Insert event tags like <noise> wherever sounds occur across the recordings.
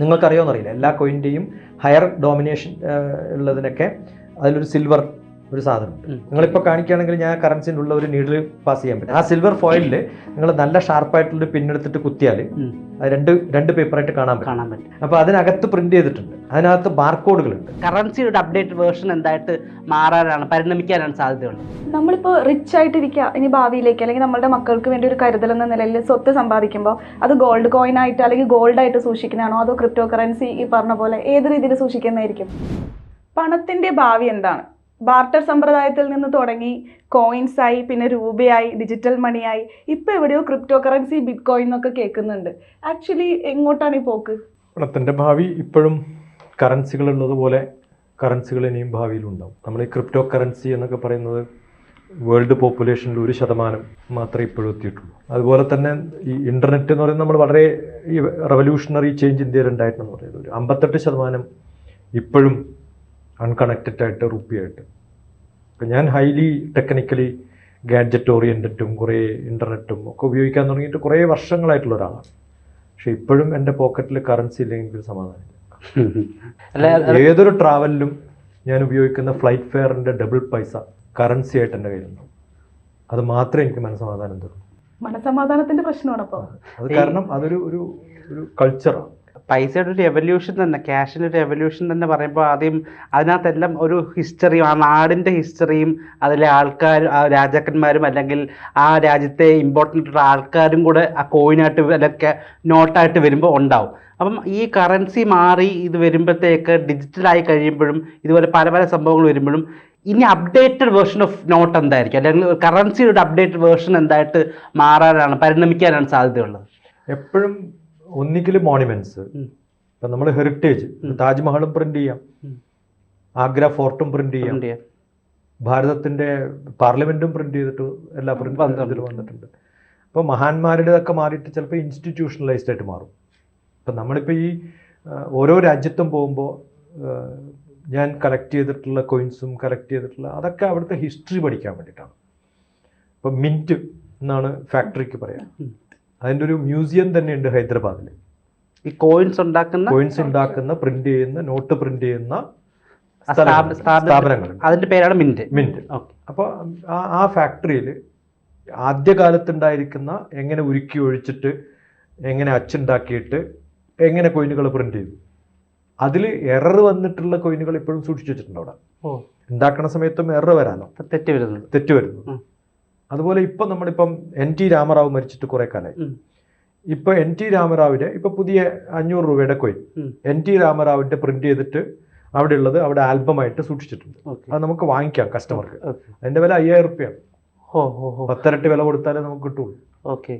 നിങ്ങൾക്കറിയാമെന്നറിയില്ല എല്ലാ കോയിന്റെയും higher domination ഉള്ളതിനൊക്കെ അതിലൊരു silver ഒരു സാധനമുണ്ട്. നിങ്ങളിപ്പോൾ കാണിക്കുകയാണെങ്കിൽ ഞാൻ കറൻസിന്റെ ഉള്ള ഒരു നീഡിൽ പാസ് ചെയ്യാൻ പറ്റും. ആ സിൽവർ ഫോയിലിൽ നിങ്ങൾ നല്ല ഷാർപ്പായിട്ടുള്ളൊരു പിന്നെടുത്തിട്ട് കുത്തിയാൽ. അത് രണ്ട് രണ്ട് പേപ്പറായിട്ട് കാണാൻ പറ്റും. കാണാൻ പറ്റും. അപ്പോൾ അതിനകത്ത് പ്രിന്റ് ചെയ്തിട്ടുണ്ട്. അതിനകത്ത് ബാർകോഡുകളുണ്ട് കറൻസിയുടെ അപ്ഡേറ്റ് വേർഷൻ എന്തായിട്ട് മാറാനാണ് പരിണമിക്കാനാണ് സാധ്യതയുള്ളത്? നമ്മളിപ്പോൾ റിച്ച് ആയിട്ടിരിക്കുക ഇനി ഭാവിയിലേക്ക് അല്ലെങ്കിൽ നമ്മുടെ മക്കൾക്ക് വേണ്ടി ഒരു കരുതൽ എന്ന നിലയിൽ സ്വത്ത് സമ്പാദിക്കുമ്പോൾ അത് ഗോൾഡ് കോയിൻ ആയിട്ട് അല്ലെങ്കിൽ ഗോൾഡ് ആയിട്ട് സൂക്ഷിക്കുന്നതാണോ അതോ ക്രിപ്റ്റോ കറൻസി ഈ പറഞ്ഞ പോലെ ഏത് രീതിയിൽ സൂക്ഷിക്കുന്നതായിരിക്കും? പണത്തിന്റെ ഭാവി എന്താണ്? ബാർട്ടർ സമ്പ്രദായത്തിൽ നിന്ന് തുടങ്ങി കോയിൻസ് ആയി പിന്നെ രൂപയായി ഡിജിറ്റൽ മണിയായി ഇപ്പോൾ എവിടെയോ ക്രിപ്റ്റോ കറൻസി ബിറ്റ് കോയിൻ എന്നൊക്കെ കേൾക്കുന്നുണ്ട്. ആക്ച്വലി എങ്ങോട്ടാണ് ഈ പോക്ക്? പണത്തിന്റെ ഭാവി ഇപ്പോഴും കറൻസികൾ ഉള്ളതുപോലെ കറൻസികൾ ഇനിയും ഭാവിയിലുണ്ടാവും നമ്മൾ ഈ ക്രിപ്റ്റോ കറൻസി എന്നൊക്കെ പറയുന്നത് വേൾഡ് പോപ്പുലേഷനിൽ ഒരു ശതമാനം മാത്രമേ ഇപ്പോഴും എത്തിയിട്ടുള്ളൂ. അതുപോലെ തന്നെ ഈ ഇന്റർനെറ്റ് എന്ന് പറയുന്നത് നമ്മൾ വളരെ ഈ റവല്യൂഷണറി ചേഞ്ച് ഇന്ത്യയിൽ ഉണ്ടായിട്ടെന്ന് പറയുന്നത് ഒരു അമ്പത്തെട്ട് ശതമാനം ഇപ്പോഴും അൺകണക്റ്റഡ് ആയിട്ട് റുപ്പിയായിട്ട് ഞാൻ ഹൈലി ടെക്നിക്കലി ഗാഡ്ജറ്റ് ഓറിയന്റഡും കുറേ ഇന്റർനെറ്റും ഒക്കെ ഉപയോഗിക്കാൻ തുടങ്ങിയിട്ട് കുറേ വർഷങ്ങളായിട്ടുള്ള ഒരാളാണ്. പക്ഷേ ഇപ്പോഴും എന്റെ പോക്കറ്റിൽ കറൻസി ഇല്ലെങ്കിൽ സമാധാനമില്ല. അല്ല ഏതൊരു ട്രാവലിലും ഞാൻ ഉപയോഗിക്കുന്ന ഫ്ലൈറ്റ് ഫെയറിന്റെ ഡബിൾ പൈസ കറൻസി ആയിട്ട് എന്റെ കയ്യിലുണ്ടാവും അത് മാത്രമേ എനിക്ക് മനസ്സമാധാനം തരൂ. മനസമാധാനത്തിന്റെ പ്രശ്നമാണ് അപ്പോൾ. അത് കാരണം അതൊരു ഒരു ഒരു കൾച്ചറാണ് പൈസയുടെ ഒരു എവല്യൂഷൻ തന്നെ ക്യാഷിന്റെ ഒരു എവല്യൂഷൻ തന്നെ പറയുമ്പോൾ ആദ്യം അതിനകത്തെല്ലാം ഒരു ഹിസ്റ്ററിയും ആ നാടിന്റെ ഹിസ്റ്ററിയും അതിലെ ആൾക്കാർ ആ രാജാക്കന്മാരും അല്ലെങ്കിൽ ആ രാജ്യത്തെ ഇമ്പോർട്ടന്റ് ആയിട്ടുള്ള ആൾക്കാരും കൂടെ ആ കോയിനായിട്ട് അല്ലെങ്കിൽ നോട്ടായിട്ട് വരുമ്പോൾ ഉണ്ടാവും. അപ്പം ഈ കറൻസി മാറി ഇത് വരുമ്പോഴത്തേക്ക് ഡിജിറ്റലായി കഴിയുമ്പോഴും ഇതുപോലെ പല പല സംഭവങ്ങൾ വരുമ്പോഴും ഇനി അപ്ഡേറ്റഡ് വേർഷൻ ഓഫ് നോട്ട് എന്തായിരിക്കും? അല്ലെങ്കിൽ കറൻസിയുടെ അപ്ഡേറ്റഡ് വേർഷൻ എന്തായിട്ട് മാറാനാണ് പരിണമിക്കാനാണ് സാധ്യതയുള്ളത്? എപ്പോഴും ഒന്നുകിൽ മോണിമെന്റ്സ് ഇപ്പൊ നമ്മൾ ഹെറിറ്റേജ് താജ്മഹലും പ്രിന്റ് ചെയ്യാം. ആഗ്ര ഫോർട്ടും പ്രിന്റ് ചെയ്യാം. ഭാരതത്തിന്റെ പാർലമെന്റും പ്രിന്റ് ചെയ്തിട്ട് എല്ലാ പ്രിന്റ് വന്നിട്ടുണ്ട്. അപ്പൊ വന്നിട്ടുണ്ട്. അപ്പോൾ മഹാന്മാരുടേതൊക്കെ മാറിയിട്ട് ചിലപ്പോൾ ഇൻസ്റ്റിറ്റ്യൂഷണലൈസ്ഡ് ആയിട്ട് മാറും. അപ്പൊ നമ്മളിപ്പോ ഈ ഓരോ രാജ്യത്തും പോകുമ്പോൾ ഞാൻ കളക്ട് ചെയ്തിട്ടുള്ള കോയിൻസും കളക്ട് ചെയ്തിട്ടുള്ള അതൊക്കെ അവിടുത്തെ ഹിസ്റ്ററി പഠിക്കാൻ വേണ്ടിയിട്ടാണ്. ഇപ്പം മിന്റ് എന്നാണ് ഫാക്ടറിക്ക് പറയാം. അതിന്റെ ഒരു മ്യൂസിയം തന്നെ ഉണ്ട് ഹൈദരാബാദിൽ ഈ കോയിൻസ് ഉണ്ടാക്കുന്ന കോയിൻസ് ഉണ്ടാക്കുന്ന പ്രിന്റ് ചെയ്യുന്ന നോട്ട് പ്രിന്റ് ചെയ്യുന്ന സ്ഥാപനങ്ങൾ അതിന്റെ പേരാണ് മിന്റ് മിന്റ് അപ്പോൾ ആ ഫാക്ടറിയിൽ ആദ്യകാലത്തുണ്ടായിരിക്കുന്ന എങ്ങനെ ഉരുക്കി ഒഴിച്ചിട്ട് എങ്ങനെ അച്ചുണ്ടാക്കിയിട്ട് എങ്ങനെ കോയിനുകൾ പ്രിന്റ് ചെയ്തു. അതിൽ എറർ വന്നിട്ടുള്ള കോയിനുകൾ ഇപ്പോഴും സൂക്ഷിച്ചു വെച്ചിട്ടുണ്ട് അവിടെ. ഉണ്ടാക്കുന്ന സമയത്തും എറർ വരാനോ? തെറ്റ് വരുന്നത് തെറ്റ് വരുന്നു. അതുപോലെ ഇപ്പം നമ്മളിപ്പം എൻ ടി രാമറാവ് മരിച്ചിട്ട് കുറേ കാലമായി. ഇപ്പൊ എൻ ടി രാമറാവിന്റെ ഇപ്പൊ പുതിയ അഞ്ഞൂറ് രൂപയുടെ കോയിൻ. എൻ ടി രാമറാവിന്റെ പ്രിന്റ് ചെയ്തിട്ട് അവിടെ ഉള്ളത് അവിടെ ആൽബമായിട്ട് സൂക്ഷിച്ചിട്ടുണ്ട്. അത് നമുക്ക് വാങ്ങിക്കാം കസ്റ്റമർക്ക്. അതിന്റെ വില അയ്യായിരം റുപ്യാണ്. പത്തരട്ടി വില കൊടുത്താലേ നമുക്ക് കിട്ടുള്ളൂ. ഓക്കെ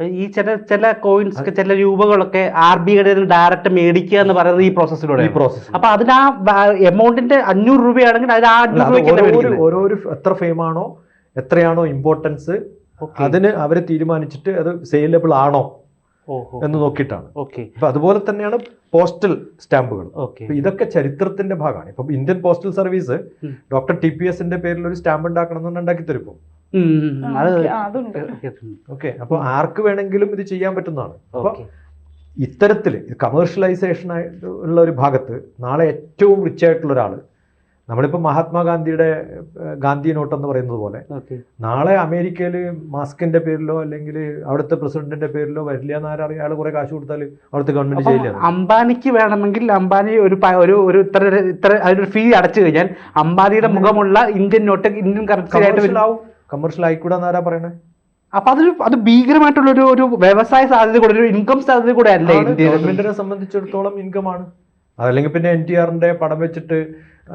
ഈ ചില ചില കോയിൻസ് ചില രൂപകളൊക്കെ ആർ ബി കടയിൽ ഡയറക്റ്റ് മേടിക്കുക എന്ന് പറയുന്നത് ഈ പ്രോസസ്സിലൂടെ ഈ പ്രോസസ് അപ്പൊ അതിന് ആ എമൗണ്ടിന്റെ അഞ്ഞൂറ് രൂപയാണെങ്കിൽ അതിന് ആ അഞ്ഞൂറ് രൂപ ഓരോ എത്ര ഫെയിം ആണോ എത്രയാണോ ഇമ്പോർട്ടൻസ്. അതിന് അവർ തീരുമാനിച്ചിട്ട് അത് സെയിലബിൾ ആണോ എന്ന് നോക്കിയിട്ടാണ്. ഓക്കെ അപ്പൊ അതുപോലെ തന്നെയാണ് പോസ്റ്റൽ സ്റ്റാമ്പുകൾ ഇതൊക്കെ ചരിത്രത്തിന്റെ ഭാഗമാണ്. ഇപ്പൊ Indian postal service doctor T P എസിന്റെ പേരിൽ ഒരു സ്റ്റാമ്പ് ഉണ്ടാക്കണം എന്ന് ഉണ്ടാക്കി തരും ഇപ്പം ഉം, ഉം, ഉം. അത് ഓക്കേ, അപ്പൊ ആർക്ക് വേണമെങ്കിലും ഇത് ചെയ്യാൻ പറ്റുന്നതാണ്. അപ്പൊ ഇത്തരത്തിൽ ഇത്തരത്തിൽ കമേഴ്ഷ്യലൈസേഷൻ ആയിട്ട് ഉള്ള ഒരു ഭാഗത്ത് നാളെ ഏറ്റവും റിച്ച് ആയിട്ടുള്ള ഒരാൾ നമ്മളിപ്പോൾ മഹാത്മാഗാന്ധിയുടെ ഗാന്ധി നോട്ട് എന്ന് പറയുന്നത് പോലെ നാളെ അമേരിക്കയിൽ മാസ്കിന്റെ പേരിലോ അല്ലെങ്കിൽ അവിടുത്തെ പ്രസിഡന്റിന്റെ പേരിലോ വരില്ല എന്നറിയാം അയാൾ കുറെ കാശ് കൊടുത്താൽ അവിടുത്തെ ഗവൺമെന്റ് ചെയ്യില്ല അംബാനിക്ക് വേണമെങ്കിൽ അംബാനി ഒരു ഒരു ഒരു ഇത്ര ഇത്ര അതിനൊരു ഫീ അടച്ചു കഴിഞ്ഞാൽ അംബാനിയുടെ മുഖമുള്ള ഇന്ത്യൻ നോട്ട് ഇന്ത്യൻ കറൻസി ആയിട്ട് കമേഴ്ഷ്യൽ ആയിക്കൂടെ എന്നാരാ പറയണേ? അപ്പൊ അതൊരു അത് ഭീകരമായിട്ടുള്ള ഒരു ഒരു വ്യവസായ സാധ്യത കൂടെ ഒരു ഇൻകം സാധ്യത കൂടെ അല്ലേ ഗവൺമെന്റിനെ സംബന്ധിച്ചിടത്തോളം ഇൻകം ആണ്. അതല്ലെങ്കിൽ പിന്നെ എൻ ടി ആറിന്റെ പടം വെച്ചിട്ട്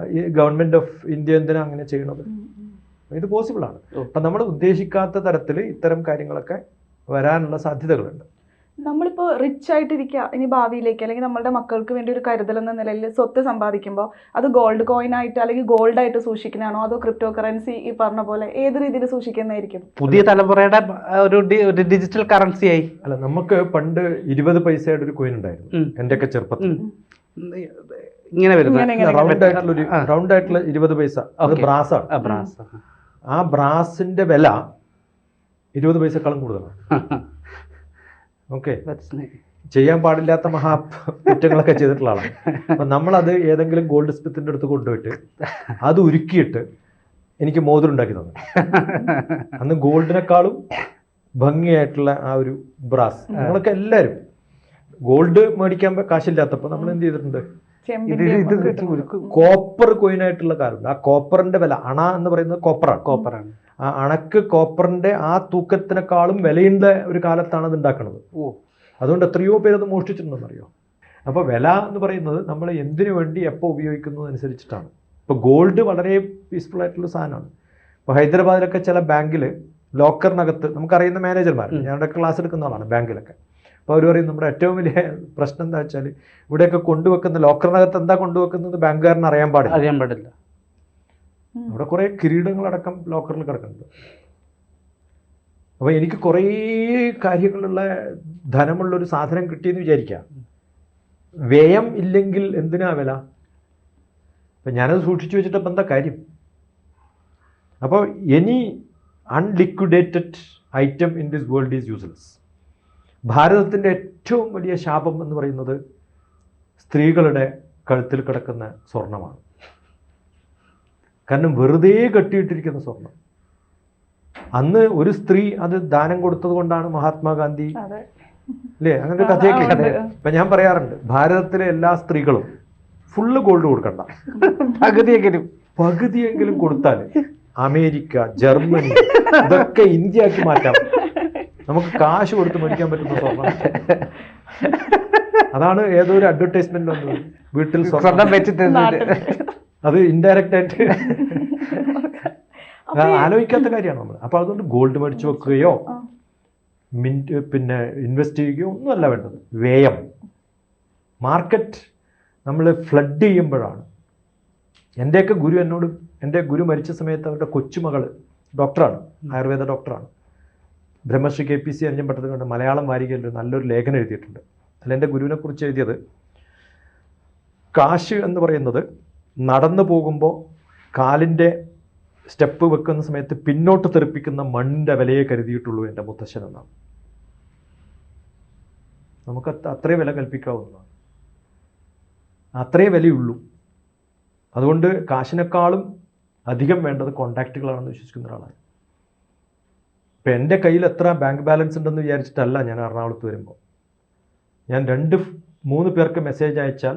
ഈ ഗവൺമെന്റ് ഓഫ് ഇന്ത്യ എന്തിനാ അങ്ങനെ ചെയ്യണത്? ഇത് പോസിബിൾ ആണ്. അപ്പൊ നമ്മൾ ഉദ്ദേശിക്കാത്ത തരത്തിൽ ഇത്തരം കാര്യങ്ങളൊക്കെ വരാനുള്ള സാധ്യതകളുണ്ട്. നമ്മളിപ്പോ റിച്ച് ആയിട്ടിരിക്കുക ഇനി ഭാവിയിലേക്ക് അല്ലെങ്കിൽ നമ്മുടെ മക്കൾക്ക് വേണ്ടി ഒരു കരുതൽ എന്ന നിലയിൽ സ്വത്ത് സമ്പാദിക്കുമ്പോൾ അത് ഗോൾഡ് കോയിൻ ആയിട്ട് അല്ലെങ്കിൽ ഗോൾഡ് ആയിട്ട് സൂക്ഷിക്കുന്നതാണോ? അതോ ക്രിപ്റ്റോ കറൻസി ഈ പറഞ്ഞ പോലെ ഏത് രീതിയിൽ സൂക്ഷിക്കുന്നതായിരിക്കും? പുതിയ തലമുറയുടെ ഒരു ഒരു ഡിജിറ്റൽ കറൻസി ആയി. അല്ല നമുക്ക് പണ്ട് ഇരുപത് പൈസയുടെ ഒരു കോയിൻ ഉണ്ടായിരുന്നു. ഉം. എന്റെയൊക്കെ ചെറുപ്പത്തിൽ. ഇങ്ങനെ വരുന്നത്. റൗണ്ട് ആയിട്ടുള്ള ഒരു റൗണ്ട് ആയിട്ടുള്ള ഇരുപത് പൈസ. അത്. ബ്രാസ് ആണ് ബ്രാസ്. ആ ബ്രാസിന്റെ വില ഇരുപത് പൈസക്കാളും കൂടുതലാണ്. ഓക്കെ ചെയ്യാൻ പാടില്ലാത്ത മഹാ കുറ്റങ്ങളൊക്കെ ചെയ്തിട്ടുള്ള ആളാണ്. അപ്പം നമ്മളത് ഏതെങ്കിലും ഗോൾഡ് സ്മിത്തിന്റെ അടുത്ത് കൊണ്ടുപോയിട്ട് അത് ഉരുക്കിയിട്ട് എനിക്ക് മോതിരം ഉണ്ടാക്കി തന്നു. അന്ന് ഗോൾഡിനേക്കാളും ഭംഗിയായിട്ടുള്ള ആ ഒരു ബ്രാസ്. നമ്മളൊക്കെ എല്ലാവരും. ഗോൾഡ് മേടിക്കാൻ കാശില്ലാത്തപ്പോൾ നമ്മൾ എന്ത് ചെയ്തിട്ടുണ്ട്? ഇത് കോയിൻ ഉരുക്ക് കോപ്പർ ആ കോപ്പറിന്റെ വില അണ എന്ന് പറയുന്നത് കോപ്പറാണ് കോപ്പറാണ് ആ അണക്ക് കോപ്പറിന്റെ ആ തൂക്കത്തിനേക്കാളും വിലയുള്ള ഒരു കാലത്താണ് അത് ഉണ്ടാക്കുന്നത്. ഓ. അതുകൊണ്ട് എത്രയോ പേര് അത് മോഷ്ടിച്ചിട്ടുണ്ടെന്നറിയോ? അപ്പോൾ വില എന്ന് പറയുന്നത് നമ്മൾ എന്തിനു വേണ്ടി എപ്പോൾ ഉപയോഗിക്കുന്നത് അനുസരിച്ചിട്ടാണ് ഇപ്പോൾ ഗോൾഡ് വളരെ പീസ്ഫുൾ ആയിട്ടുള്ള സാധനമാണ്. ഇപ്പോൾ ഹൈദരാബാദിലൊക്കെ ചില ബാങ്കിൽ ലോക്കറിനകത്ത് നമുക്കറിയുന്ന മാനേജർമാർ. ഞങ്ങളുടെ ക്ലാസ് എടുക്കുന്ന ആളാണ് ബാങ്കിലൊക്കെ. അപ്പോൾ അവർ പറയും നമ്മുടെ ഏറ്റവും വലിയ പ്രശ്നം എന്താ വെച്ചാൽ ഇവിടെയൊക്കെ കൊണ്ടുവെക്കുന്ന ലോക്കറിനകത്ത് എന്താ കൊണ്ടുവെക്കുന്നത് ബാങ്കുകാരന് അറിയാൻ പാടില്ല. അറിയാൻ പാടില്ല. അവിടെ കുറേ കിരീടങ്ങളടക്കം ലോക്കറിൽ കിടക്കുന്നുണ്ട്. അപ്പോൾ എനിക്ക് കുറേ കാര്യങ്ങളുള്ള ധനമുള്ള ഒരു സാധനം കിട്ടിയെന്ന് വിചാരിക്കാം. വ്യയം ഇല്ലെങ്കിൽ എന്തിനാ വില? അപ്പം ഞാനത് സൂക്ഷിച്ചു വെച്ചിട്ട് അപ്പം എന്താ കാര്യം? അപ്പോൾ any unliquidated item in this world is useless ഭാരതത്തിന്റെ ഏറ്റവും വലിയ ശാപം എന്ന് പറയുന്നത് സ്ത്രീകളുടെ കഴുത്തിൽ കിടക്കുന്ന സ്വർണമാണ്. കാരണം വെറുതെ കെട്ടിയിട്ടിരിക്കുന്ന സ്വർണം. അന്ന് ഒരു സ്ത്രീ അത് ദാനം കൊടുത്തത് കൊണ്ടാണ് മഹാത്മാഗാന്ധി. അതെ. അല്ലേ? അങ്ങനെ ഒരു കഥയൊക്കെ ഉണ്ട് ഉണ്ട്. ഞാൻ പറയാറുണ്ട് ഭാരതത്തിലെ എല്ലാ സ്ത്രീകളും ഫുള്ള് ഗോൾഡ് കൊടുക്കണ്ട. പകുതിയെങ്കിലും. പകുതിയെങ്കിലും കൊടുത്താൽ അമേരിക്ക ജർമ്മനി ഇതൊക്കെ ഇന്ത്യയാക്കി മാറ്റാം. നമുക്ക് കാശ് കൊടുത്ത് മേടിക്കാൻ പറ്റുന്ന സ്വർണം അതാണ് ഏതോ ഒരു അഡ്വർടൈസ്മെന്റ് വന്നത് വീട്ടിൽ സ്വർണം. അത് ഇൻഡയറക്റ്റ് ആയിട്ട് ആലോചിക്കാത്ത കാര്യമാണ് നമ്മൾ അപ്പോൾ അതുകൊണ്ട് ഗോൾഡ് മേടിച്ചു വെക്കുകയോ. മിന്റ് പിന്നെ ഇൻവെസ്റ്റ് ചെയ്യുകയോ ഒന്നുമല്ല വേണ്ടത്. വ്യയം. മാർക്കറ്റ് നമ്മൾ ഫ്ലഡ് ചെയ്യുമ്പോഴാണ്. എന്റെയൊക്കെ ഗുരു എന്നോട് എന്റെ ഗുരു മരിച്ച സമയത്ത് അവരുടെ കൊച്ചുമകൾ ഡോക്ടറാണ് ആയുർവേദ ഡോക്ടറാണ് ബ്രഹ്മശ്രീ കെ പി സി അരിഞ്ഞം പട്ടത്തിൽ കൊണ്ട് മലയാളം വാരികയിൽ നല്ലൊരു ലേഖനം എഴുതിയിട്ടുണ്ട്. അതിൽ എന്റെ ഗുരുവിനെക്കുറിച്ച് എഴുതിയത് കാശ് എന്ന് പറയുന്നത് നടന്നു പോകുമ്പോൾ കാലിന്റെ സ്റ്റെപ്പ് വെക്കുന്ന സമയത്ത് പിന്നോട്ട് തെറിപ്പിക്കുന്ന മണ്ണിന്റെ വിലയെ കരുതിയിട്ടുള്ളൂ എന്റെ മുത്തശ്ശൻ എന്നാണ്. നമുക്ക് അത്രയും അത്രേ വില കൽപ്പിക്കാവുന്നതാണ്. അത്രേ വിലയുള്ളൂ. അതുകൊണ്ട് കാശിനേക്കാളും അധികം വേണ്ടത് കോണ്ടാക്റ്റുകളാണെന്ന് വിശ്വസിക്കുന്ന ഒരാളാണ്. ഇപ്പം എന്റെ കയ്യിൽ എത്ര ബാങ്ക് ബാലൻസ് ഉണ്ടെന്ന് വിചാരിച്ചിട്ടല്ല ഞാൻ എറണാകുളത്ത് വരുമ്പോൾ ഞാൻ രണ്ട് മൂന്ന് പേർക്ക് മെസ്സേജ് അയച്ചാൽ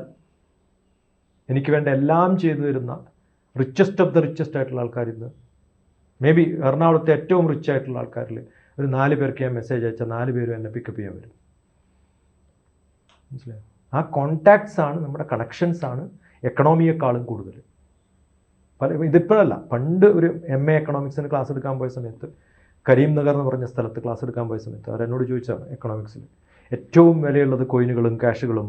എനിക്ക് വേണ്ട എല്ലാം ചെയ്തു തരുന്ന റിച്ചസ്റ്റ് ഓഫ് ദ റിച്ചസ്റ്റ് ആയിട്ടുള്ള ആൾക്കാർ ഇന്ന് മേ ബി എറണാകുളത്തെ ഏറ്റവും റിച്ച് ആയിട്ടുള്ള ആൾക്കാരിൽ ഒരു നാല് പേർക്ക് ഞാൻ മെസ്സേജ് അയച്ചാൽ നാല് പേരും എന്നെ പിക്കപ്പ് ചെയ്യാൻ വരും. മനസ്സിലായോ? ആ കോണ്ടാക്ട്സ് ആണ് നമ്മുടെ കണക്ഷൻസ് ആണ് എക്കണോമിയേക്കാളും കൂടുതൽ. പല ഇതിപ്പോഴല്ല പണ്ട് ഒരു എം എ എക്കണോമിക്സിന് ക്ലാസ് എടുക്കാൻ പോയ സമയത്ത് കരീം നഗർ എന്ന് പറഞ്ഞ സ്ഥലത്ത് ക്ലാസ് എടുക്കാൻ പോയ സമയത്ത് അവരെന്നോട് ചോദിച്ചാണ് എക്കണോമിക്സിൽ ഏറ്റവും വിലയുള്ളത് കോയിനുകളും ക്യാഷുകളും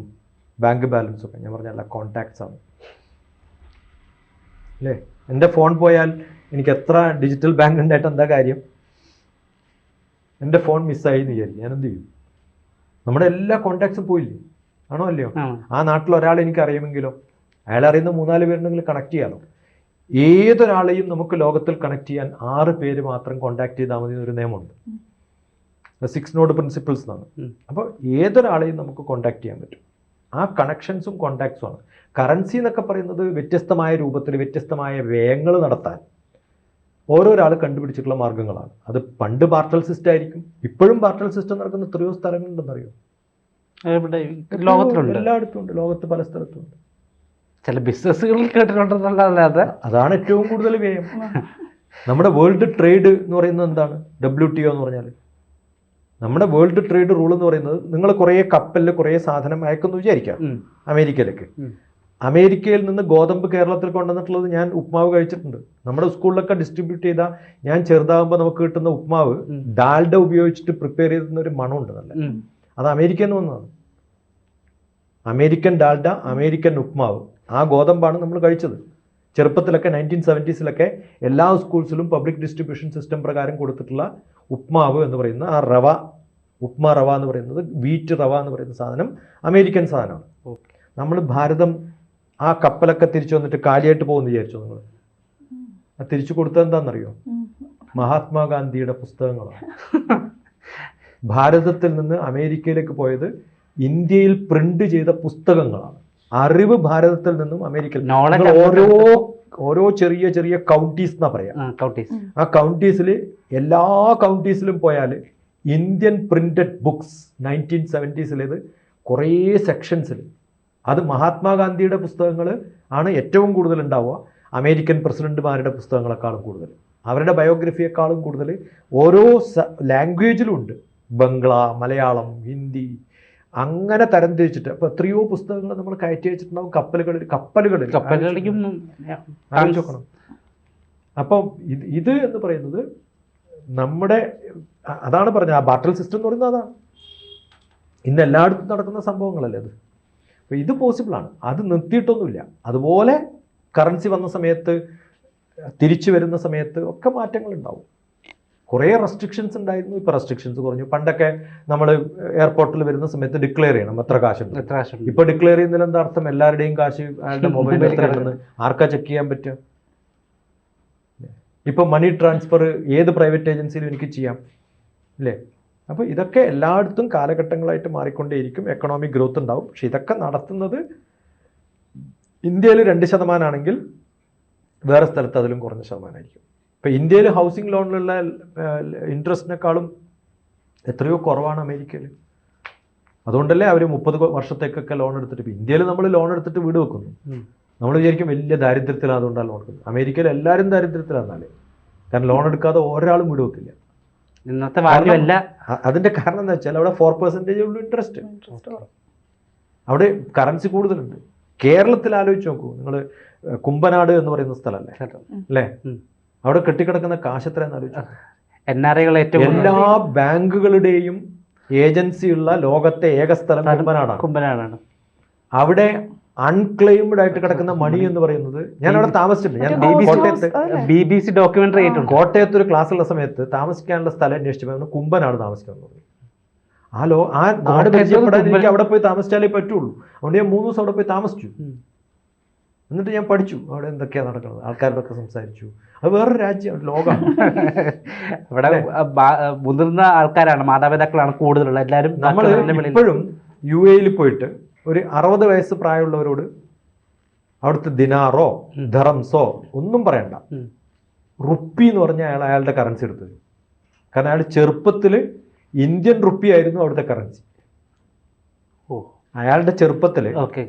ബാങ്ക് ബാലൻസും ഒക്കെ. ഞാൻ പറഞ്ഞല്ല കോണ്ടാക്ട്സ് ആണ്. അല്ലേ? എന്റെ ഫോൺ പോയാൽ എനിക്ക് എത്ര ഡിജിറ്റൽ ബാങ്ക് ഉണ്ടായിട്ട് എന്താ കാര്യം? എന്റെ ഫോൺ മിസ്സായി എന്ന് വിചാരിക്കും. ഞാൻ എന്ത് ചെയ്യും? നമ്മുടെ എല്ലാ കോൺടാക്ട്സും പോയില്ലേ? ആണോ അല്ലയോ? ആ നാട്ടിൽ ഒരാൾ എനിക്ക് അറിയുമെങ്കിലോ അയാൾ അറിയുന്ന മൂന്നാൽ പേരുണ്ടെങ്കിൽ കണക്ട് ചെയ്യാലോ? ഏതൊരാളെയും നമുക്ക് ലോകത്തിൽ കണക്ട് ചെയ്യാൻ ആറ് പേര് മാത്രം കോണ്ടാക്ട് ചെയ്താൽ മതി എന്നൊരു നിയമമുണ്ട്. സിക്സ് നോഡ് പ്രിൻസിപ്പിൾസ് എന്നാണ്. അപ്പോൾ ഏതൊരാളെയും നമുക്ക് കോണ്ടാക്ട് ചെയ്യാൻ പറ്റും. ആ കണക്ഷൻസും കോണ്ടാക്ട്സും ആണ്. കറൻസി എന്നൊക്കെ പറയുന്നത് വ്യത്യസ്തമായ രൂപത്തിൽ വ്യത്യസ്തമായ വ്യയങ്ങൾ നടത്താൻ ഓരോരാൾ കണ്ടുപിടിച്ചിട്ടുള്ള മാർഗങ്ങളാണ്. അത് പണ്ട് പാർട്ടൽ സിസ്റ്റം ആയിരിക്കും. ഇപ്പോഴും പാർട്ടൽ സിസ്റ്റം നടക്കുന്ന എത്രയോ സ്ഥലങ്ങളുണ്ടെന്നറിയോ? എല്ലായിടത്തും ഉണ്ട്. ലോകത്ത് പല സ്ഥലത്തും ഉണ്ട്. ചില ബിസിനസ്സുകളിൽ കേട്ടിട്ടുണ്ടെന്നല്ലാതെ അതാണ് ഏറ്റവും കൂടുതൽ വ്യയം. നമ്മുടെ വേൾഡ് ട്രേഡ് എന്ന് പറയുന്നത് എന്താണ്? ഡബ്ല്യു ടി ഒ എന്ന് പറഞ്ഞാൽ. നമ്മുടെ വേൾഡ് ട്രേഡ് റൂൾ എന്ന് പറയുന്നത് നിങ്ങൾ കുറേ കപ്പലിൽ കുറേ സാധനം അയക്കുന്നു വിചാരിക്കാം. അമേരിക്കയിലേക്ക്. അമേരിക്കയിൽ നിന്ന് ഗോതമ്പ് കേരളത്തിൽ കൊണ്ടുവന്നിട്ടുള്ളത് ഞാൻ ഉപ്മാവ് കഴിച്ചിട്ടുണ്ട്. നമ്മുടെ സ്കൂളിലൊക്കെ ഡിസ്ട്രിബ്യൂട്ട് ചെയ്ത ഞാൻ ചെറുതാകുമ്പോൾ നമുക്ക് കിട്ടുന്ന ഉപ്മാവ് ഡാൽഡ ഉപയോഗിച്ചിട്ട് പ്രിപ്പയർ ചെയ്തിരുന്ന ഒരു മണമുണ്ട് നല്ല. അത് അമേരിക്കയിൽ നിന്ന് വന്നതാണ്. അമേരിക്കൻ ഡാൽഡ അമേരിക്കൻ ഉപ്മാവ്. ആ ഗോതമ്പാണ് നമ്മൾ കഴിച്ചത്. ചെറുപ്പത്തിലൊക്കെ നയന്റീൻ സെവന്റീസിലൊക്കെ എല്ലാ സ്കൂൾസിലും പബ്ലിക് ഡിസ്ട്രിബ്യൂഷൻ സിസ്റ്റം പ്രകാരം കൊടുത്തിട്ടുള്ള ഉപ്മാവ് എന്ന് പറയുന്ന ആ റവ ഉപ്മാ റവ എന്ന് പറയുന്നത് വീറ്റ് റവ എന്ന് പറയുന്ന സാധനം അമേരിക്കൻ സാധനമാണ്. നമ്മൾ ഭാരതം ആ കപ്പലൊക്കെ തിരിച്ചു വന്നിട്ട് കാലിയായിട്ട് പോകുമെന്ന് വിചാരിച്ചു നിങ്ങൾ? ആ തിരിച്ചു കൊടുത്തത് എന്താണെന്നറിയോ. മഹാത്മാഗാന്ധിയുടെ പുസ്തകങ്ങളാണ്. <laughs> ഭാരതത്തിൽ നിന്ന് അമേരിക്കയിലേക്ക് പോയത് ഇന്ത്യയിൽ പ്രിന്റ് ചെയ്ത പുസ്തകങ്ങളാണ്. അറിവ് ഭാരതത്തിൽ നിന്നും അമേരിക്കയിൽ ഓരോ ഓരോ ചെറിയ ചെറിയ കൗണ്ടീസ് എന്നാ പറയാ. കൗണ്ടീസ് ആ കൗണ്ടീസിൽ എല്ലാ കൗണ്ടീസിലും പോയാൽ ഇന്ത്യൻ പ്രിന്റഡ് ബുക്സ് നയന്റീൻ സെവന്റീസിലേത് കുറേ സെക്ഷൻസിൽ അത് മഹാത്മാഗാന്ധിയുടെ പുസ്തകങ്ങൾ ആണ് ഏറ്റവും കൂടുതൽ ഉണ്ടാവുക അമേരിക്കൻ പ്രസിഡന്റുമാരുടെ പുസ്തകങ്ങളെക്കാളും കൂടുതൽ അവരുടെ ബയോഗ്രഫിയെക്കാളും കൂടുതൽ ഓരോ ലാംഗ്വേജിലും ഉണ്ട്. ബംഗ്ല മലയാളം ഹിന്ദി അങ്ങനെ തരംതിരിച്ചിട്ട് അപ്പൊ എത്രയോ പുസ്തകങ്ങൾ നമ്മൾ കയറ്റി വെച്ചിട്ടുണ്ടാവും കപ്പലുകളിൽ കപ്പലുകളിൽ. കപ്പലുകളിലേക്കും ആലോചിച്ച് അപ്പം ഇത് ഇത് എന്ന് പറയുന്നത് നമ്മുടെ അതാണ് പറഞ്ഞത്. ആ ബാട്ടൽ സിസ്റ്റം എന്ന് പറയുന്നത് അതാണ്. ഇന്ന് എല്ലായിടത്തും നടക്കുന്ന സംഭവങ്ങളല്ലേ അത് അപ്പോൾ ഇത് പോസിബിളാണ്. അത് നിർത്തിയിട്ടൊന്നുമില്ല. അതുപോലെ കറൻസി വന്ന സമയത്ത് തിരിച്ചു വരുന്ന സമയത്ത് ഒക്കെ മാറ്റങ്ങൾ ഉണ്ടാവും കുറേ റെസ്ട്രിക്ഷൻസ് ഉണ്ടായിരുന്നു ഇപ്പോൾ റെസ്ട്രിക്ഷൻസ് കുറഞ്ഞു. പണ്ടൊക്കെ നമ്മൾ എയർപോർട്ടിൽ വരുന്ന സമയത്ത് ഡിക്ലെയർ ചെയ്യണം എത്ര കാശുണ്ട്. എത്ര വർഷം ഇപ്പൊ ഡിക്ലെയർ ചെയ്യുന്നതിൽ എന്താ അർത്ഥം? എല്ലാവരുടെയും കാശ് അയാളുടെ മൊബൈലിൽ <laughs> എത്ര ഉണ്ടെന്ന്. ആർക്കാ ചെക്ക് ചെയ്യാൻ പറ്റുക? ഇപ്പൊ മണി ട്രാൻസ്ഫർ ഏത് പ്രൈവറ്റ് ഏജൻസിയിലും എനിക്ക് ചെയ്യാം അല്ലേ അപ്പോൾ ഇതൊക്കെ എല്ലായിടത്തും കാലഘട്ടങ്ങളായിട്ട് മാറിക്കൊണ്ടേയിരിക്കും. എക്കണോമിക് ഗ്രോത്ത് ഉണ്ടാവും. പക്ഷെ ഇതൊക്കെ നടത്തുന്നത് ഇന്ത്യയിൽ രണ്ട് ശതമാനമാണെങ്കിൽ വേറെ സ്ഥലത്ത് അതിലും കുറഞ്ഞ ശതമാനമായിരിക്കും ഇപ്പം ഇന്ത്യയിൽ ഹൗസിംഗ് ലോണിലുള്ള ഇൻട്രസ്റ്റിനേക്കാളും എത്രയോ കുറവാണ് അമേരിക്കയിൽ. അതുകൊണ്ടല്ലേ അവർ മുപ്പത് വർഷത്തേക്കൊക്കെ ലോൺ എടുത്തിട്ട് ഇന്ത്യയിൽ നമ്മൾ ലോൺ എടുത്തിട്ട് വീട് വെക്കുന്നു. നമ്മൾ വിചാരിക്കും വലിയ ദാരിദ്ര്യത്തിലാണ് അതുകൊണ്ടാണ് ലോൺ എടുക്കുന്നത്. അമേരിക്കയിൽ എല്ലാവരും ദാരിദ്ര്യത്തിലാണെന്നാലേ കാരണം ലോൺ എടുക്കാതെ ഒരാളും വീട് വെക്കില്ല. ഇന്നത്തെ വാല്യൂ അല്ല. അതിന്റെ കാരണം എന്താ വെച്ചാൽ അവിടെ ഫോർ പെർസെന്റേജ് ഉള്ളൂ ഇൻട്രസ്റ്റ് അവിടെ കറൻസി കൂടുതലുണ്ട്. കേരളത്തിൽ ആലോചിച്ച് നോക്കൂ. നിങ്ങൾ കുമ്പനാട് എന്ന് പറയുന്ന സ്ഥലമല്ലേ? അല്ലേ. അവിടെ കെട്ടിക്കിടക്കുന്ന കാശ് എത്രയെന്ന് ആലോചിച്ചു. എൻ ആർ ഐകൾ ഏറ്റവും എല്ലാ ബാങ്കുകളുടെയും ഏജൻസിയുള്ള ലോകത്തെ ഏക സ്ഥലം കുമ്പനാടാണ്. കുമ്പനാടാണ്. അവിടെ അൺക്ലെയിംഡ് ആയിട്ട് കിടക്കുന്ന മണി എന്ന് പറയുന്നത് ഞാൻ അവിടെ താമസിച്ചിട്ടുണ്ട്. ഞാൻ കോട്ടയത്ത് ബി ബി സി ഡോക്യുമെന്ററി ആയിട്ടുണ്ട്. കോട്ടയത്ത് ഒരു ക്ലാസ്സുള്ള സമയത്ത് താമസിക്കാനുള്ള സ്ഥലം അന്വേഷിച്ചപ്പോൾ കുമ്പനാണ് താമസിക്കുന്നത് പറഞ്ഞു ആ ലോ ആ നാട് പരിചയപ്പെടാൻ എനിക്ക് അവിടെ പോയി താമസിച്ചാലേ പറ്റുള്ളൂ. അതുകൊണ്ട് ഞാൻ മൂന്ന് ദിവസം അവിടെ പോയി താമസിച്ചു. എന്നിട്ട് ഞാൻ പഠിച്ചു. അവിടെ എന്തൊക്കെയാണ് നടക്കുന്നത്? ആൾക്കാരോടൊക്കെ സംസാരിച്ചു. അത് വേറൊരു രാജ്യമാണ് ലോകമാണ്. <laughs> അവിടെ മുതിർന്ന ആൾക്കാരാണ് മാതാപിതാക്കളാണ് കൂടുതലുള്ള എല്ലാവരും നമ്മൾ. ഇപ്പോഴും യു എയിൽ പോയിട്ട് ഒരു അറുപത് വയസ്സ് പ്രായമുള്ളവരോട് അവിടുത്തെ ദിനാറോ. ധറംസോ ഒന്നും പറയണ്ട. റുപ്പി എന്ന് പറഞ്ഞ അയാൾ അയാളുടെ കറൻസി എടുത്തത്. കാരണം അയാൾ ചെറുപ്പത്തിൽ ഇന്ത്യൻ റുപ്പി ആയിരുന്നു അവിടുത്തെ കറൻസി ഓ. അയാളുടെ ചെറുപ്പത്തിൽ ഓക്കെ.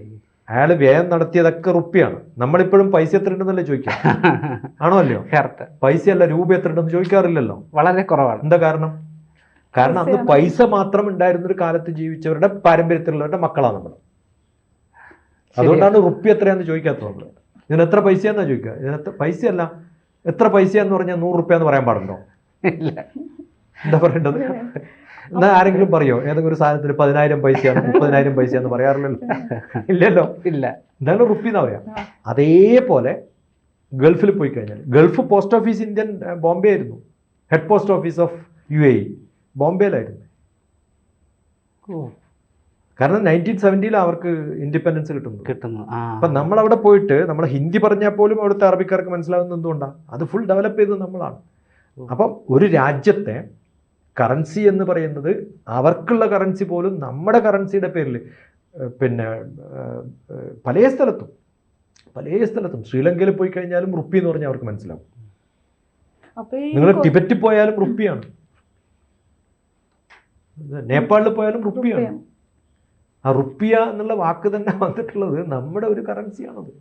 അയാൾ വ്യയം നടത്തിയതൊക്കെ റുപ്പിയാണ്. നമ്മളിപ്പോഴും പൈസ എത്ര ഉണ്ടെന്നല്ലേ ചോദിക്കാം <laughs> ആണോ അല്ലയോ? കറക്റ്റ് പൈസ അല്ല രൂപ എത്ര ഉണ്ടെന്ന് ചോദിക്കാറില്ലല്ലോ. വളരെ കുറവാണ്. എന്താ കാരണം? കാരണം അന്ന് പൈസ മാത്രം ഉണ്ടായിരുന്ന ഒരു കാലത്ത് ജീവിച്ചവരുടെ പാരമ്പര്യത്തിലുള്ളവരുടെ മക്കളാണ് നമ്മൾ അതുകൊണ്ടാണ് റുപ്പി എത്രയാന്ന് ചോദിക്കാത്തത് നമ്മൾ ഇതിന് എത്ര പൈസയാന്നാ ചോദിക്കുക? ഇതിന് എത്ര പൈസയല്ല. എത്ര പൈസയാന്ന് പറഞ്ഞാൽ നൂറ് റുപ്യ എന്ന് പറയാൻ പാടുണ്ടോ? ഇല്ല. എന്താ പറയേണ്ടത്? എന്നാ ആരെങ്കിലും പറയോ? ഏതെങ്കിലും ഒരു സാധനത്തിന് പതിനായിരം പൈസയാണ് മുപ്പതിനായിരം പൈസയാന്ന് പറയാറില്ലല്ലോ. ഇല്ലല്ലോ? ഇല്ല. എന്തായാലും റുപ്പി എന്നാ പറയാം? അതേപോലെ ഗൾഫിൽ പോയി കഴിഞ്ഞാൽ Gulf post office Indian Bombay ആയിരുന്നു. Head post office of U A ബോംബെയിലായിരുന്നു. കാരണം നയന്റീൻ സെവന്റിയിൽ അവർക്ക് ഇൻഡിപെൻഡൻസ് കിട്ടുന്നു. കിട്ടുന്നു അപ്പം നമ്മൾ അവിടെ പോയിട്ട് നമ്മൾ ഹിന്ദി പറഞ്ഞാൽ പോലും അവിടുത്തെ അറബിക്കാർക്ക് മനസ്സിലാവുന്ന എന്തുകൊണ്ടാണ് അത് ഫുൾ ഡെവലപ്പ് ചെയ്തത് നമ്മളാണ്. അപ്പം ഒരു രാജ്യത്തെ കറൻസി എന്ന് പറയുന്നത് അവർക്കുള്ള കറൻസി പോലും നമ്മുടെ കറൻസിയുടെ പേരിൽ പിന്നെ പല സ്ഥലത്തും പല സ്ഥലത്തും ശ്രീലങ്കയിൽ പോയി കഴിഞ്ഞാലും റുപ്പി എന്ന് പറഞ്ഞാൽ അവർക്ക് മനസ്സിലാവും. നിങ്ങൾ ടിബറ്റിൽ പോയാലും റുപ്പിയാണ്. നേപ്പാളിൽ പോയാലും റുപ്പിയാണ്. ആ റുപ്പിയ എന്നുള്ള വാക്ക് തന്നെ വന്നിട്ടുള്ളത് നമ്മുടെ ഒരു കറൻസിയാണത്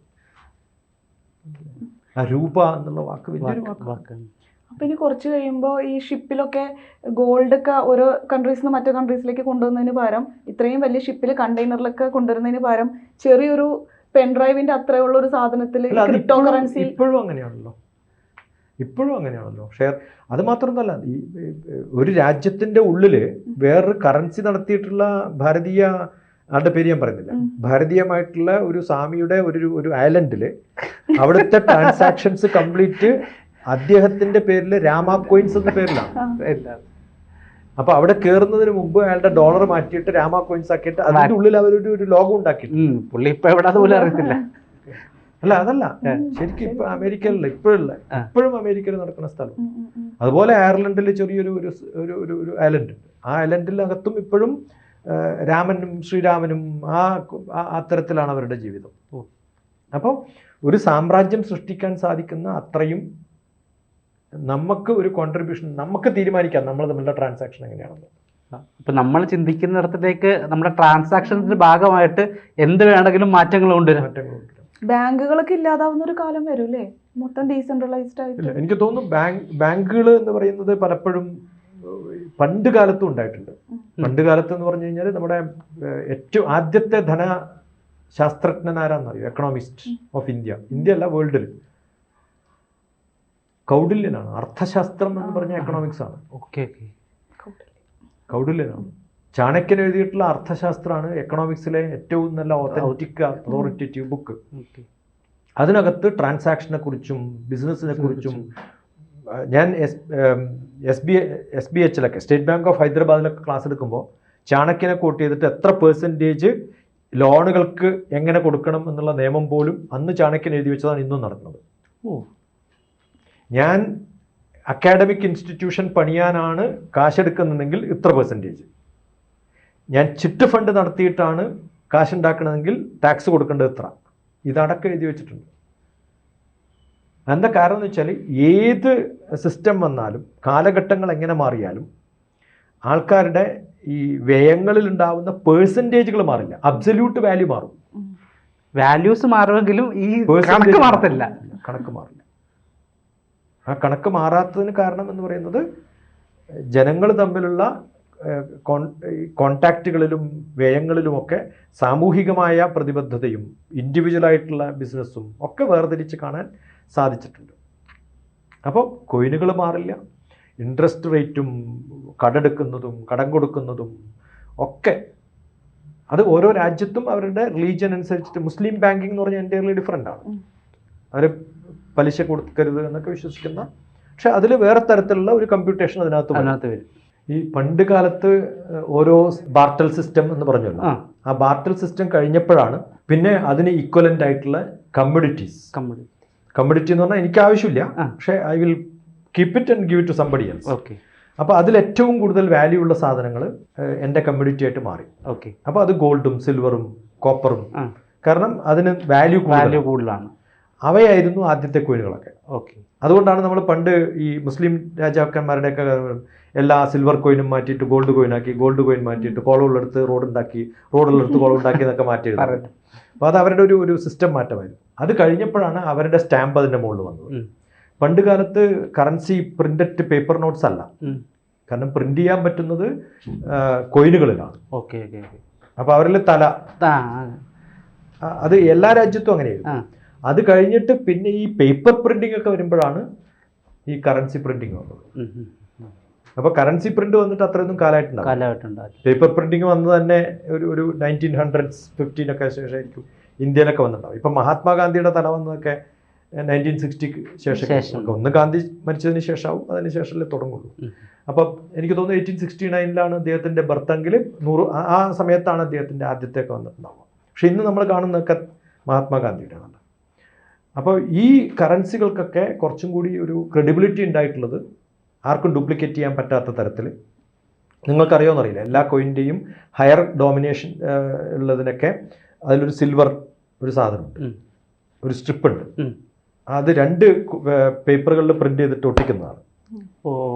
ആ രൂപ എന്നുള്ള വാക്ക് വലിയൊരു വാക്ക്- വാക്കാണ്. വാക്കാണ്. അപ്പൊ ഇനി കുറച്ച് കഴിയുമ്പോൾ ഈ ഷിപ്പിലൊക്കെ ഗോൾഡ് ഒക്കെ ഓരോ കൺട്രീസിൽ നിന്ന് മറ്റു കൺട്രീസിലേക്ക് കൊണ്ടുവന്നതിന് പകരം ഇത്രയും വലിയ ഷിപ്പിൽ കണ്ടെയ്നറിലൊക്കെ കൊണ്ടുവരുന്നതിന് പകരം ചെറിയൊരു പെൻഡ്രൈവിന്റെ അത്രയുള്ള ഒരു സാധനത്തിൽ ക്രിപ്റ്റോ ഇപ്പോഴും- കറൻസി ഇപ്പോഴും അങ്ങനെയാണല്ലോ. ഇപ്പോഴും അങ്ങനെയാണല്ലോ. ഷെയർ അത് മാത്രമല്ല ഈ ഈ, ഒരു രാജ്യത്തിന്റെ ഉള്ളിൽ വേറൊരു കറൻസി നടത്തിയിട്ടുള്ള ഭാരതീയ ആളുടെ പേര് ഞാൻ പറയുന്നില്ല. ഭാരതീയമായിട്ടുള്ള ഒരു സ്വാമിയുടെ ഒരു ഒരു ഐലൻഡിൽ അവിടുത്തെ <laughs> ട്രാൻസാക്ഷൻസ് കംപ്ലീറ്റ് അദ്ദേഹത്തിന്റെ പേരിൽ രാമ കോയിൻസ് എന്ന പേരിലാണ്. അപ്പൊ അവിടെ കേറുന്നതിന് മുമ്പ് അയാളുടെ ഡോളർ മാറ്റിയിട്ട് രാമ കോയിൻസ് ആക്കിയിട്ട് അതിന്റെ ഉള്ളിൽ അവരൊരു ഒരു ലോഗോ ഉണ്ടാക്കി പുള്ളി ഇപ്പൊ എവിടെ അതുപോലെ അറിയത്തില്ല. അല്ല അതല്ല. ശരിക്കും ഇപ്പൊ അമേരിക്കയിലല്ല ഇപ്പോഴല്ല ഇപ്പോഴും അമേരിക്കയിൽ നടക്കുന്ന സ്ഥലം. അതുപോലെ അയർലൻഡിൽ ചെറിയൊരു ഒരു ഒരു ഒരു ഐലൻഡ് ഉണ്ട്. ആ ഐലൻഡിനകത്തും ഇപ്പോഴും രാമനും ശ്രീരാമനും ആ ആ- അത്തരത്തിലാണ് അവരുടെ ജീവിതം. അപ്പോൾ ഒരു സാമ്രാജ്യം സൃഷ്ടിക്കാൻ സാധിക്കുന്ന അത്രയും നമുക്ക് ഒരു കോൺട്രിബ്യൂഷൻ നമുക്ക് തീരുമാനിക്കാം. നമ്മൾ തമ്മിലുള്ള ട്രാൻസാക്ഷൻ എങ്ങനെയാണെന്ന്. അപ്പം നമ്മൾ ചിന്തിക്കുന്നിടത്തേക്ക് നമ്മുടെ ട്രാൻസാക്ഷൻസിന്റെ ഭാഗമായിട്ട് എന്ത് വേണമെങ്കിലും മാറ്റങ്ങൾ കൊണ്ടുവരും ബാങ്കുകളൊക്കെ ഇല്ലാതാവുന്ന ഒരു കാലം വരും അല്ലേ? മൊത്തം ഡീസെൻട്രലൈസ്ഡ് ആയിട്ട്. ഇല്ല എനിക്ക് തോന്നുന്നു ബാങ്ക് ബാങ്കുകൾ എന്ന് പറയുന്നത് പലപ്പോഴും പണ്ട് കാലത്തും ഉണ്ടായിട്ടുണ്ട്. പണ്ട് കാലത്ത് എന്ന് പറഞ്ഞു കഴിഞ്ഞാൽ നമ്മുടെ ഏറ്റവും ആദ്യത്തെ ധന ശാസ്ത്രജ്ഞനാരാന്നറിയോ എക്കണോമിസ്റ്റ് ഓഫ് ഇന്ത്യ ഇന്ത്യ അല്ല വേൾഡിൽ കൗഡില്യനാണ് അർത്ഥശാസ്ത്രം എന്ന് പറഞ്ഞ എക്കണോമിക്സ് ആണ്. ഓക്കെ കൗടില്യനാണ്. ചാണക്യൻ എഴുതിയിട്ടുള്ള അർത്ഥശാസ്ത്രമാണ് എക്കണോമിക്സിലെ ഏറ്റവും നല്ല ഓത്തന്റിക് അതോറിറ്റേറ്റീവ് ബുക്ക് അതിനകത്ത് ട്രാൻസാക്ഷനെ കുറിച്ചും ബിസിനസ്സിനെ കുറിച്ചും ഞാൻ S S B S B എച്ചിലൊക്കെ state bank of ഹൈദരാബാദിലൊക്കെ ക്ലാസ് എടുക്കുമ്പോൾ ചാണക്യനെ കോട്ട് ചെയ്തിട്ട് എത്ര പെർസെന്റേജ് ലോണുകൾക്ക് എങ്ങനെ കൊടുക്കണം എന്നുള്ള നിയമം പോലും അന്ന് ചാണക്യൻ എഴുതി വെച്ചതാണ് ഇന്നും നടക്കുന്നത്. ഓ ഞാൻ അക്കാഡമിക് ഇൻസ്റ്റിറ്റ്യൂഷൻ പണിയാനാണ് കാശെടുക്കുന്നതെങ്കിൽ ഇത്ര പെർസെന്റേജ് ഞാൻ ചിറ്റ് ഫണ്ട് നടത്തിയിട്ടാണ് കാശുണ്ടാക്കണമെങ്കിൽ ടാക്സ് കൊടുക്കേണ്ടത് ഇത്ര. ഇതടക്കം എഴുതി വെച്ചിട്ടുണ്ട്. എന്താ കാരണം എന്ന് വെച്ചാൽ ഏത് സിസ്റ്റം വന്നാലും കാലഘട്ടങ്ങൾ എങ്ങനെ മാറിയാലും ആൾക്കാരുടെ ഈ വ്യയങ്ങളിൽ ഉണ്ടാവുന്ന പേഴ്സന്റേജുകൾ മാറില്ല. അബ്സല്യൂട്ട് വാല്യൂ മാറും. വാല്യൂസ് മാറുമെങ്കിലും ഈ കണക്ക് മാറത്തില്ല. കണക്ക് മാറില്ല. ആ കണക്ക് മാറാത്തതിന് കാരണം എന്ന് പറയുന്നത് ജനങ്ങൾ തമ്മിലുള്ള കോണ്ടാക്റ്റുകളിലും വ്യയങ്ങളിലുമൊക്കെ സാമൂഹികമായ പ്രതിബദ്ധതയും ഇൻഡിവിജ്വലായിട്ടുള്ള ബിസിനസ്സും ഒക്കെ വേർതിരിച്ച് കാണാൻ സാധിച്ചിട്ടുണ്ട്. അപ്പോൾ കോയിനുകൾ മാറില്ല. ഇൻട്രസ്റ്റ് റേറ്റും കടെടുക്കുന്നതും കടം കൊടുക്കുന്നതും ഒക്കെ അത് ഓരോ രാജ്യത്തും അവരുടെ റിലീജിയൻ അനുസരിച്ചിട്ട് മുസ്ലിം ബാങ്കിങ് എന്ന് പറഞ്ഞാൽ എന്റയർലി ഡിഫറെന്റ് ആണ്. അവർ പലിശ കൊടുക്കരുത് എന്നൊക്കെ വിശ്വസിക്കുന്ന പക്ഷെ അതിൽ വേറെ തരത്തിലുള്ള ഒരു കമ്പ്യൂട്ടേഷൻ അതിനകത്ത്. അതിനകത്ത് വരും. ഈ പണ്ട് കാലത്ത് ഓരോ ബാർട്ടൽ സിസ്റ്റം എന്ന് പറഞ്ഞല്ലോ. ആ. ബാർട്ടൽ സിസ്റ്റം കഴിഞ്ഞപ്പോഴാണ് പിന്നെ അതിന് ഈക്വലന്റ് ആയിട്ടുള്ള കമ്മ്യൂണിറ്റീസ് കമ്മ്യൂണിറ്റി എന്ന് പറഞ്ഞാൽ എനിക്ക് ആവശ്യമില്ല. പക്ഷെ പക്ഷേ I will keep it and give it to somebody else okay അപ്പോൾ അതിൽ ഏറ്റവും കൂടുതൽ വാല്യൂ ഉള്ള സാധനങ്ങൾ എന്റെ കമ്മ്യൂണിറ്റി ആയിട്ട് മാറി. ഓക്കെ അപ്പോൾ അത് ഗോൾഡും സിൽവറും കോപ്പറും കാരണം അതിന് വാല്യൂ വാല്യൂ കൂടുതലാണ്. അവയായിരുന്നു ആദ്യത്തെ കോയിനുകളൊക്കെ ഓക്കെ. അതുകൊണ്ടാണ് നമ്മൾ പണ്ട് ഈ മുസ്ലിം രാജാക്കന്മാരുടെയൊക്കെ എല്ലാ സിൽവർ കോയിനും മാറ്റിയിട്ട് ഗോൾഡ് കോയിൻ ആക്കി ഗോൾഡ് കോയിൻ മാറ്റിയിട്ട് കോളമുള്ളെടുത്ത് റോഡ് ഉണ്ടാക്കി റോഡുള്ളെടുത്ത് കോളം ഉണ്ടാക്കി എന്നൊക്കെ മാറ്റി അപ്പൊ അപ്പോൾ അത് അവരുടെ ഒരു ഒരു സിസ്റ്റം മാറ്റമായിരുന്നു. അത് കഴിഞ്ഞപ്പോഴാണ് അവരുടെ സ്റ്റാമ്പ് അതിന്റെ മുകളിൽ വന്നത്. പണ്ട് കാലത്ത് കറൻസി പ്രിന്റഡ് പേപ്പർ നോട്ട്സ് അല്ല. കാരണം പ്രിന്റ് ചെയ്യാൻ പറ്റുന്നത് കോയിനുകളിലാണ് ഓക്കെ ഓക്കെ ഓക്കെ. അപ്പോൾ അവരിൽ തല. അത് എല്ലാ രാജ്യത്തും അങ്ങനെയായിരുന്നു. അത് കഴിഞ്ഞിട്ട് പിന്നെ ഈ പേപ്പർ പ്രിന്റിംഗ് ഒക്കെ വരുമ്പോഴാണ് ഈ കറൻസി പ്രിന്റിംഗ് വന്നത്. അപ്പൊ. അപ്പോൾ കറൻസി പ്രിന്റ് വന്നിട്ട് അത്രയൊന്നും കാലമായിട്ടുണ്ടാവും പേപ്പർ പ്രിന്റിംഗ് വന്നത് തന്നെ ഒരു ഒരു നയന്റീൻ ഹൺഡ്രഡ്സ് ഫിഫ്റ്റീൻ ഒക്കെ ശേഷമായിരിക്കും ഇന്ത്യയിലൊക്കെ വന്നിട്ടുണ്ടാവും ഇപ്പം മഹാത്മാഗാന്ധിയുടെ തല വന്നതൊക്കെ നയന്റീൻ സിക്സ്റ്റിക്ക് ശേഷം. ഒന്ന് ഗാന്ധി മരിച്ചതിന് ശേഷമാവും അതിന് ശേഷമല്ലേ തുടങ്ങുള്ളൂ. അപ്പൊ എനിക്ക് തോന്നുന്നു എയ്റ്റീൻ സിക്സ്റ്റി നയനിലാണ് അദ്ദേഹത്തിന്റെ ബർത്തെങ്കിൽ നൂറ് ആ- സമയത്താണ് അദ്ദേഹത്തിന്റെ അദ്ദേഹത്തിന്റെ ആദ്യത്തെയൊക്കെ വന്നിട്ടുണ്ടാവുക. പക്ഷെ ഇന്ന് നമ്മൾ കാണുന്നതൊക്കെ മഹാത്മാഗാന്ധിയുടെ ആണ് അപ്പോൾ ഈ കറൻസികൾക്കൊക്കെ കുറച്ചും കൂടി ഒരു ക്രെഡിബിലിറ്റി ഉണ്ടായിട്ടുള്ളത് ആർക്കും ഡ്യൂപ്ലിക്കേറ്റ് ചെയ്യാൻ പറ്റാത്ത തരത്തിൽ. നിങ്ങൾക്കറിയാമെന്നറിയില്ല എല്ലാ കോയിന്റെയും ഹയർ ഡോമിനേഷൻ ഉള്ളതിനൊക്കെ അതിലൊരു സിൽവർ ഒരു സാധനമുണ്ട്. ഒരു സ്ട്രിപ്പ് ഉണ്ട്. അത് രണ്ട് പേപ്പറുകളിൽ പ്രിന്റ് ചെയ്തിട്ട് ഒട്ടിക്കുന്നതാണ്.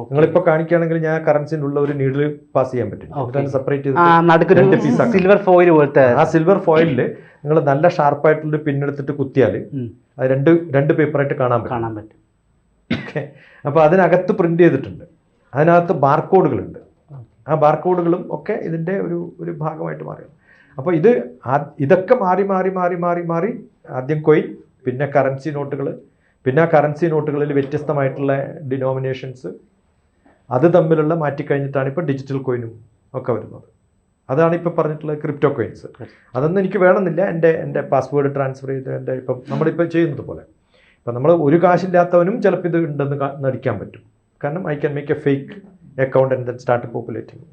നിങ്ങളിപ്പോ കാണിക്കുകയാണെങ്കിൽ ഞാൻ കറൻസിന്റെ ഉള്ള ഒരു നീഡിൽ പാസ് ചെയ്യാൻ പറ്റും. സെപ്പറേറ്റ് ആക്കാം. സിൽവർ ഫോയിൽ പോലത്തെ ആ സിൽവർ ഫോയിലിൽ നിങ്ങൾ നല്ല ഷാർപ്പായിട്ടുള്ള പിന്നെടുത്തിട്ട് കുത്തിയാൽ. അത് രണ്ട് രണ്ട് പേപ്പറായിട്ട് കാണാൻ പറ്റും. കാണാൻ പറ്റും. ഓക്കെ. അപ്പോൾ അതിനകത്ത് പ്രിന്റ് ചെയ്തിട്ടുണ്ട്. അതിനകത്ത് ബാർകോഡുകളുണ്ട്. ആ ബാർകോഡുകളും ഒക്കെ ഇതിന്റെ ഒരു ഒരു ഭാഗമായിട്ട് മാറി. അപ്പോൾ ഇത് ഇതൊക്കെ മാറി മാറി മാറി മാറി മാറി ആദ്യം കൊയിൻ പിന്നെ കറൻസി നോട്ടുകൾ പിന്നെ ആ കറൻസി നോട്ടുകളിൽ വ്യത്യസ്തമായിട്ടുള്ള ഡിനോമിനേഷൻസ്. അത് തമ്മിലുള്ള മാറ്റിക്കഴിഞ്ഞിട്ടാണ് ഇപ്പോൾ ഡിജിറ്റൽ കോയിനും ഒക്കെ വരുന്നത്. അതാണ് ഇപ്പോൾ പറഞ്ഞിട്ടുള്ള ക്രിപ്റ്റോ കോയിൻസ് അതൊന്നും എനിക്ക് വേണമെന്നില്ല. എന്റെ എന്റെ പാസ്വേഡ് ട്രാൻസ്ഫർ ചെയ്ത് എന്റെ ഇപ്പം നമ്മളിപ്പോൾ ചെയ്യുന്നത് പോലെ. ഇപ്പം നമ്മൾ ഒരു കാശില്ലാത്തവനും ചിലപ്പോൾ ഇത് ഉണ്ടെന്ന് നടിക്കാൻ പറ്റും. കാരണം I can make a fake account and then start populating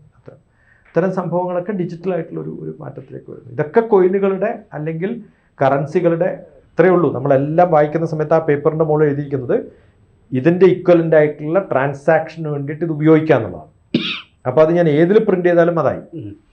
ഇത്തരം സംഭവങ്ങളൊക്കെ ഡിജിറ്റൽ ആയിട്ടുള്ള ഒരു ഒരു മാറ്റത്തിലേക്ക് വരുന്നു. ഇതൊക്കെ കോയിനുകളുടെ അല്ലെങ്കിൽ കറൻസികളുടെ ഇത്രയേ ഉള്ളൂ. നമ്മളെല്ലാം വായിക്കുന്ന സമയത്ത് ആ പേപ്പറിന്റെ മുകളിൽ എഴുതിയിരിക്കുന്നത് ഇതിന്റെ ഇക്വലന്റ് ആയിട്ടുള്ള ട്രാൻസാക്ഷന് വേണ്ടിയിട്ട് ഇത് ഉപയോഗിക്കുക എന്നുള്ളതാണ് അപ്പോൾ അത് ഞാൻ ഏതിൽ പ്രിന്റ് ചെയ്താലും അതായി.